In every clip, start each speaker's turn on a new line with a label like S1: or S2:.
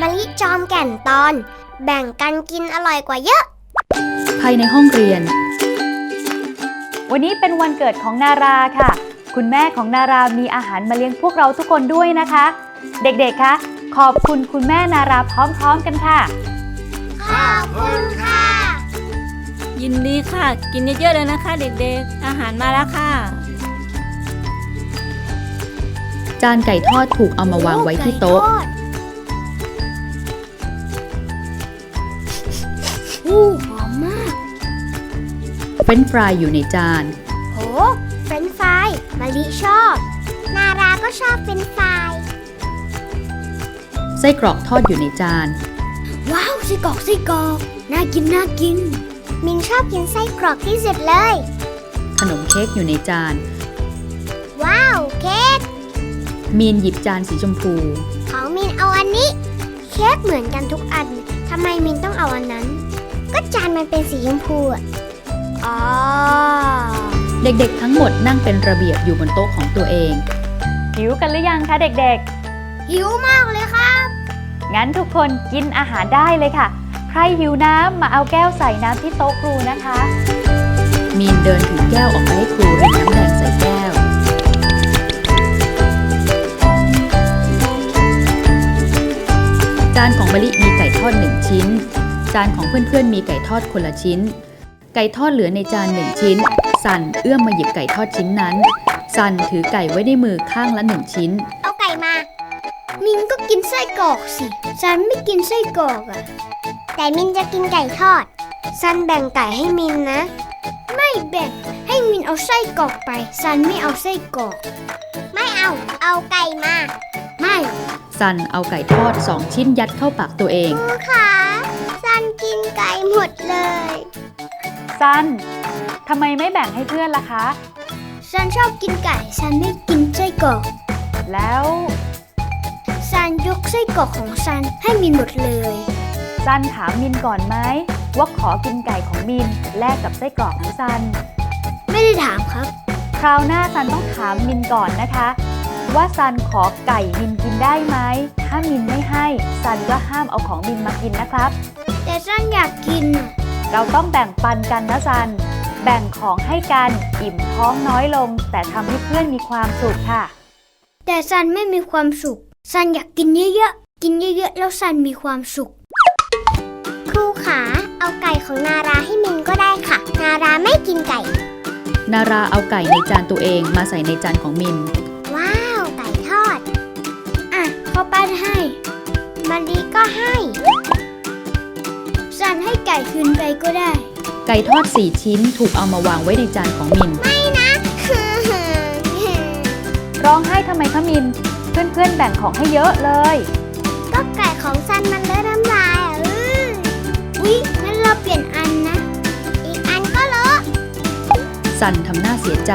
S1: มะลิจอมแก่นตอน แบ่งกันกินอร่อยกว่าเยอะ
S2: ภายในห้องเรียน
S3: วันนี้เป็นวันเกิดของนาราค่ะ คุณแม่ของนารามีอาหารมาเลี้ยงพวกเราทุกคนด้วยนะคะ เด็กๆคะขอบคุณคุณแม่นาราพร้อมๆกันค่ะ
S1: ขอบคุณค่ะ
S4: ยินดีค่ะ กินเยอะๆเลยนะคะ เด็กๆ อาหารมาแล้วค่ะ
S2: จานไก่ทอดถูกเอามาวางไว้ที่โต๊ะ
S1: อู้ หอมมาก
S2: เฟรนช์ฟรายอยู่ในจาน
S1: โห เฟรนช์ฟรายมะลิชอบ นาราก็ชอบเฟรนช์ฟราย
S2: ไส้กรอกทอดอยู่ในจาน
S1: ว้าวไส้กรอกไส้กรอกน่ากินน่ากิน มินชอบกินไส้กรอกที่สุดเลย
S2: ขนมเค้กอยู่ในจาน
S1: ว้าว เค้ก
S2: มีนหยิบจานสีชมพู
S1: ของมินเอาอันนี้ เค้กเหมือนกันทุกอัน ทำไมมินต้องเอาอันนั้น ก็จานมันเป็นสีชมพูอะอ๋อ
S2: เด็กๆ ทั้งหมดนั่งเป็นระเบียบอยู่บนโต๊ะของตัวเอง
S3: หิวกันหรือยังคะเด็ก
S1: หิวมากเลยครับ
S3: ๆ งั้นทุกคนกินอาหารได้เลยค่ะ ใครหิวน้ำมาเอาแก้วใส่น้ำที่โต๊ะครูนะคะ
S2: มีนเดินถือแก้วออกไปให้ครูรินน้ำแดงใส่แก้ว จานของมะลิมีไก่ทอดหนึ่งชิ้น จานของเพื่อนๆมีไก่ทอดคนละชิ้น ไก่ทอดเหลือในจานหนึ่งชิ้น สันเอื้อมมาหยิบไก่ทอดชิ้นนั้น สันถือไก่ไว้ในมือข้างละหนึ่งชิ้น
S1: เอาไก่มา มินก็กินไส้กรอกสิซันไม่กินไส้กรอกอะแต่มินจะกินไก่ทอดซันแบ่งไก่ให้มินนะ ไม่แบ่ง ให้มินเอาไส้กรอกไปซันไม่เอาไส้กรอก ไม่เอา เอาไก่มา ไม่
S2: สันเอาไก่ทอดสองชิ้นยัดเข้าปากตัวเอง
S1: ครูคะ ซันกินไก่หมดเลย
S3: ซันทำไมไม่แบ่งให้เพื่อนล่ะคะ
S1: ซันชอบกินไก่ซันไม่กินไส้กรอก
S3: แล้ว
S1: ซันยกไส้กรอกของซันให้มินหมดเลย
S3: ซันถามมินก่อนไหมว่าขอกินไก่ของมินแลกกับไส้กรอกของซัน
S1: ไม่ได้ถามครับ
S3: คราวหน้าซันต้องถามมินก่อนนะคะ ว่าซันขอไก่มินกินได้ไหมถ้ามินไม่ให้ซันก็ห้ามเอาของมินมากินนะครับ
S1: แต่ ซันอยากกินน่ะ
S3: เราต้องแบ่งปันกันนะซัน แบ่งของให้กันอิ่มท้องน้อยลง แต่ทำให้เพื่อนมีความสุขค่ะ
S1: แต่ซันไม่มีความสุข ซันอยากกินเยอะๆ กินเยอะๆ แล้วซันมีความสุข ครูขาเอาไก่ของนาราให้มินก็ได้ค่ะ นาราไม่กินไก่
S2: นาราเอาไก่ในจานตัวเองมาใส่ในจานของมิน
S1: ว้าวไก่ทอด อะพ่อป้านให้มารีก็ให้ซันให้ไก่ คืนไปก็ได้
S2: ไก่ทอด4ชิ้นถูกเอามาวางไว้ในจานของมิน
S1: ไม่นะ
S3: ร้องไห้ทำไมคะมิน เพื่อนๆแบ่งของให้เยอะเลย
S1: ก็ไก่ของซันมันเลอะน้ำลายอะอืออุ๊ยงั้นเราเปลี่ยนอันนะ อีกอันก็เลอะ
S2: สันทำหน้าเสียใจ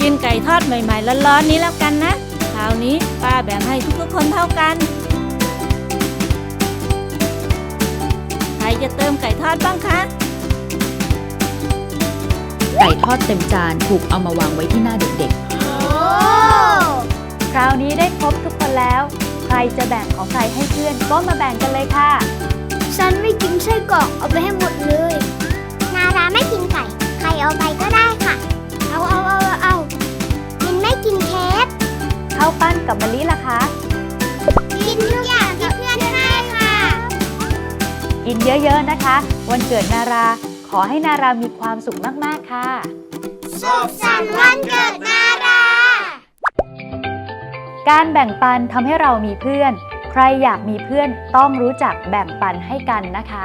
S4: กินไก่ทอดใหม่ๆร้อนๆนี้แล้วกันนะคราวนี้ป้าแบ่งให้ทุกๆคนเท่ากัน จะเติมไก่ทอดบ้างคะ
S2: ไก่ทอดเต็มจานถูกเอามาวางไว้ที่หน้าเด็ก
S1: โอ้
S3: คราวนี้ได้ครบทุกคนแล้ว ใครจะแบ่งของใครให้เพื่อนก็มาแบ่งกันเลยค่ะ
S1: ซันไม่กินไส้กรอกเอาไปให้หมดเลย นาราไม่กินไก่ ใครเอาไปก็ได้ค่ะ เอาเอาเอาเอาเอามินไม่กินเค้ก
S3: ข้าวปั้นกับมะลิล่ะ กินเยอะๆนะคะ วันเกิดนารา ขอให้นารามีความสุขมากๆค่ะ
S1: สุขสันต์วันเกิดนารา
S3: การแบ่งปันทำให้เรามีเพื่อน ใครอยากมีเพื่อนต้องรู้จักแบ่งปันให้กันนะคะ